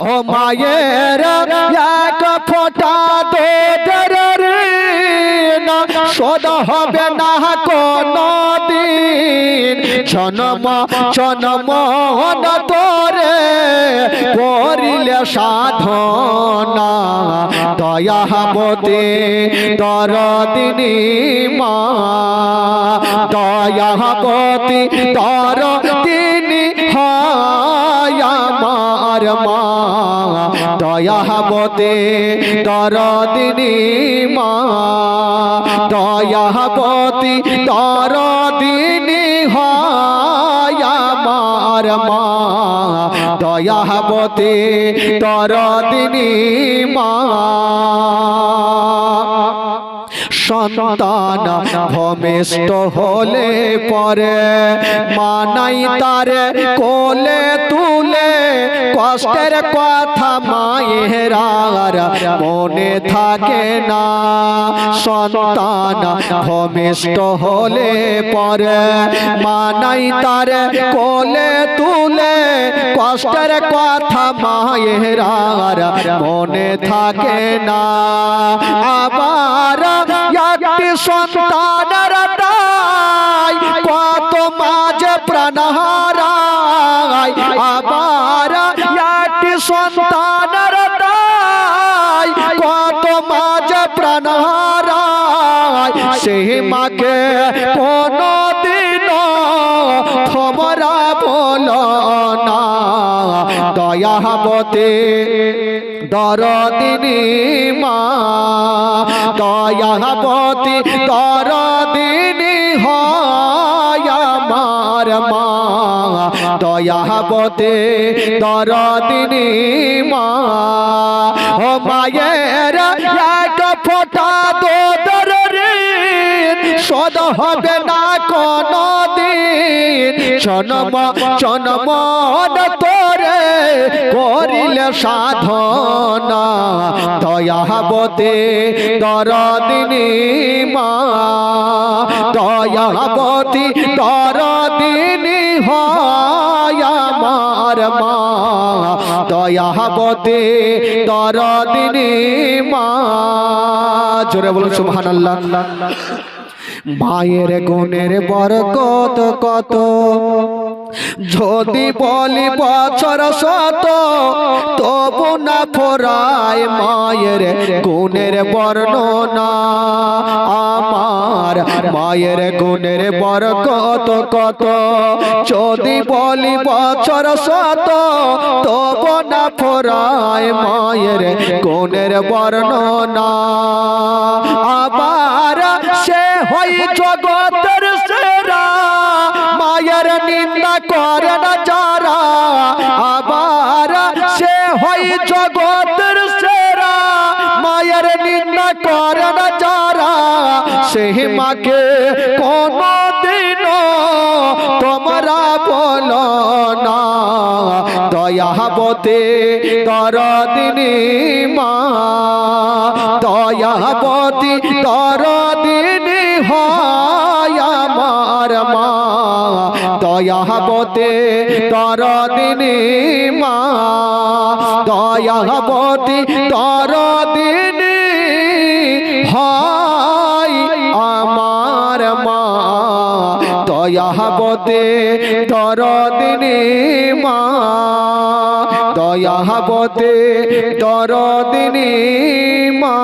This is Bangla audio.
ও মায়ের এক ফোটা ঋণ। শোধ হবে না কোনো দিন জনম জনম তোরে করিলে সাধনা। দয়াবতে তর দিনী মা। দয়াবতী তর দিনী হয় আমার মা। দয়াবতে তর দিনী মা দয়াবতী তর দিনী হয় আমার মা দয়াবতে তর দিনী মা। সন্তান ভূমিষ্ঠ হলে পরে, মানাই তার কোলে তুলে, কষ্টের কথা মায়েরার মনে থাকে না। সন্তান ভূমিষ্ঠ হলে পরে, মানাই তার কোলে তুলে, কষ্টের কথা মায়েরার মনে থাকে না। আবার একটি সন্তানের দায় কত মাঝে প্রাণ হারায় আবার একটি সন্তানের দায় কত মাঝে প্রাণ হারায় সেই মাকে কোনো দিন তোমরা বলো না দয়াবতে দরদিনী মা। দয়াবতী দরদিনী হয় আমার মা। দয়াবতে দরদিনী মা। ও মায়ের এক ফোটা দোদর ঋণ শোধ হবে না কোনো দিন। জনম জনম তোরে করিলে সাধনা, দয়াবতে দরদিনী মা, দয়াবতী দরদিনী হয় আমার মা, দয়াবতে মা। জোরে বলুন, সুবহানাল্লাহ। মায়ের গুণের বরকত কত? যদি বলি বছর শত তবু না ফোরায় মায়ের গুণের বর্ণনা। আমার মায়ের গুণের বরকত কত? যদি বলি বছর শত তবু না ফোরায় মায়ের গুণের বর্ণনা। সে হই জগতের সেরা। মায়ের নিন্দা করে না যারা, আবার সে হই জগতের সেরা। মায়ের নিন্দা করে না যারা সেই মাকে কোনো দিন তোমরা বলো না। দয়াবতে দরদিনী মা। দয়াবতী দরদিনী হয় আমার মা। দয়াবতে দরদিনী মা দয়াবতী দরদিনী হয় আমার মা। দয়াবতে দরদিনী মা দয়াবতে দরদিনী মা